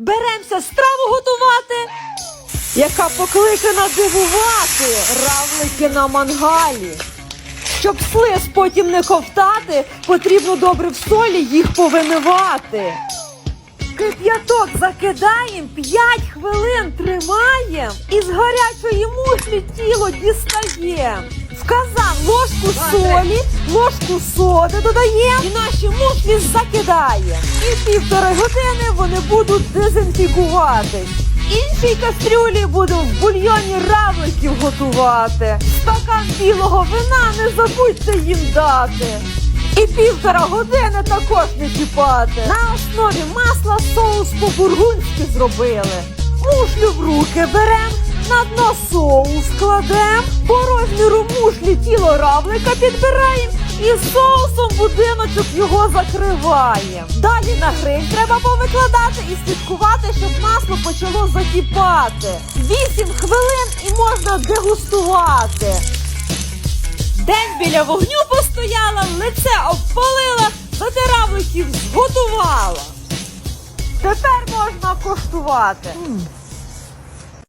беремося страву готувати, яка покликана дивувати равлики на мангалі. Щоб слиз потім не ковтати, потрібно добре в солі їх повимивати. Кип'яток закидаєм, 5 хвилин тримаєм і з гарячої мушлі тіло дістаєм. Казан ложку солі, ложку соди додаємо і наші мушлі закидаємо. І півтори години вони будуть дезінфікуватись. Іншій кастрюлі будемо в бульйоні равликів готувати. Стакан білого вина не забудьте їм дати. І півтора години також не чіпати. На основі масла соус по-бургунськи зробили. Мушлю в руки берем, на дно соус кладем, по розміру равлика підбираємо і соусом будиночок його закриваємо. Далі на гриль треба повикладати і слідкувати, щоб масло почало закипати. 8 хвилин і можна дегустувати. День біля вогню постояла, лице обпалила, затиравликів зготувала. Тепер можна коштувати.